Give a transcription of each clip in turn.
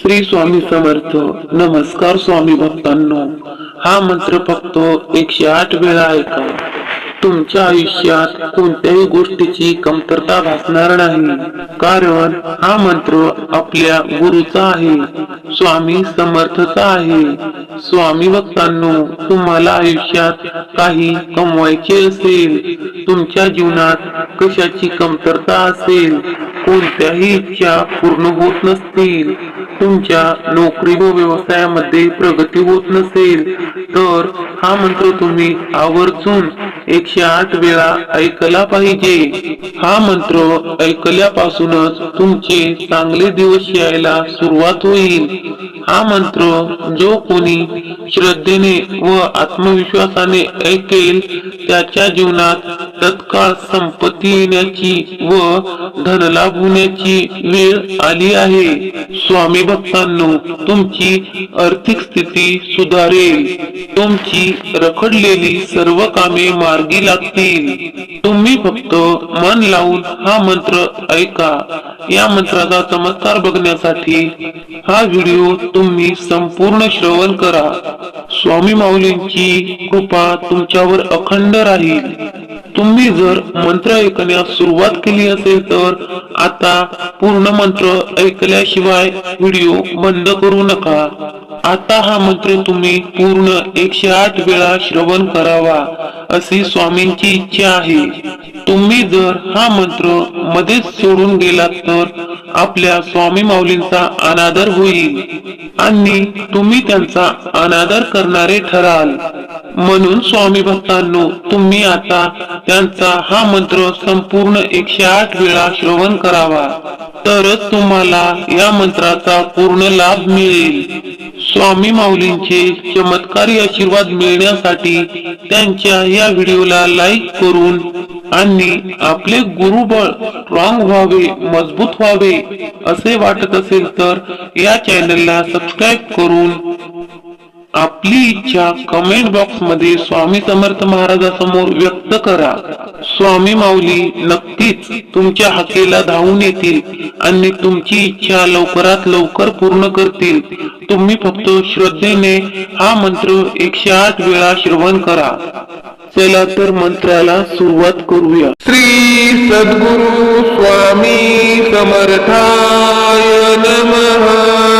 श्री स्वामी समर्थ. नमस्कार स्वामी भक्तांनो. हा मंत्र फक्त एकशे आठ वेळा ऐका. तुमच्या आयुष्यात कोणत्याही गोष्टीची कमतरता भासणार नाही. कारण हा मंत्र आपल्या गुरुचा आहे स्वामी समर्थचा आहे. स्वामी भक्तांनो तुम्हाला आयुष्यात काही कमवायचे असेल तुमच्या जीवनात कशाची कमतरता असेल कोणत्याही इच्छा पूर्ण होत नसतील तुमच्या नोकरी व व्यवसायामध्ये प्रगती होत नसेल तर हा मंत्र तुम्ही आवर्जून एक एकशे आठ वेळा ऐकला पाहिजे. हा मंत्र ऐकल्यापासूनच तुमचे चांगले दिवस यायला सुरुवात होईल. हा मंत्र जो कोणी श्रद्धेने व आत्मविश्वासाने ऐकेल त्याच्या जीवनात तत्काळ संपत्ती येण्याची व धनलाभ होण्याची वेळ आली आहे. स्वामी भक्तांनो तुमची आर्थिक स्थिती सुधारेल. तुमची रखडलेली सर्व कामे मार्गी लागतील. तुम्ही फक्त मन लावून हा मंत्र ऐका. या मंत्राचा चमत्कार बघण्यासाठी हा व्हिडिओ तुम्ही संपूर्ण श्रवण करा. स्वामी माऊलींची कृपा तुमच्यावर अखंड राहील. तुम तुम्ही जर मंत्र ऐकण्यास सुरुवात केली असेल तर आता पूर्ण मंत्र ऐकल्याशिवाय व्हिडिओ बंद करू नका. आता हा मंत्र तुम्ही पूर्ण एकशे आठ वेळा श्रवण करावा अशी स्वामींची इच्छा आहे. तुम्ही जर हा मंत्र मध्येच सोडून गेलात तर आपल्या स्वामी माऊलींचा अनादर होईल आणि तुम्ही त्यांचा अनादर करणारे ठराल. म्हणून स्वामी भक्तांनो तुम्ही आता त्यांचा हा मंत्र संपूर्ण एकशे आठ वेळा श्रवण करावा. तरच तुम्हाला या मंत्राचा पूर्ण लाभ मिळेल. स्वामी माऊलींचे चमत्कारी आशीर्वाद मिळण्यासाठी त्यांच्या या व्हिडिओला लाईक करून आणि आपले गुरुबळ स्ट्रॉंग व्हावे मजबूत व्हावे असे वाटत असेल तर या चॅनलला सबस्क्राईब करून आपली इच्छा कमेंट बॉक्समध्ये स्वामी समर्थ महाराजासमोर व्यक्त करा. स्वामी माऊली नक्कीच तुमच्या हाकेला धावून येतील आणि तुमची इच्छा लवकरात लवकर पूर्ण करतील. तुम्ही फक्त श्रद्धेने हा मंत्र एकशे आठ वेळा श्रवण करा. चला तर मंत्राला सुरुवात करूया. श्री सद्गुरु स्वामी समर्थाय नमः.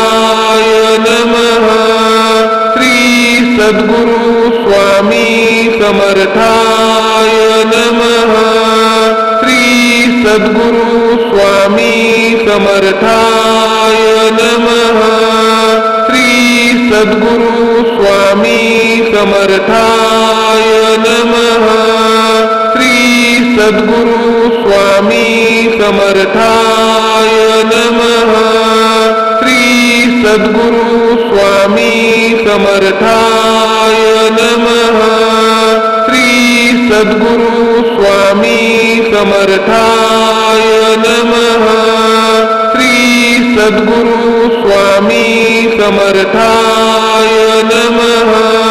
समर्थाय नमः। श्री सद्गुरु स्वामी समर्थाय नमः। श्री सद्गुरु स्वामी समर्थाय नमः। श्री सद्गुरु स्वामी समर्थाय नमः। श्री सद्गुरु स्वामी समर्थाय नमः।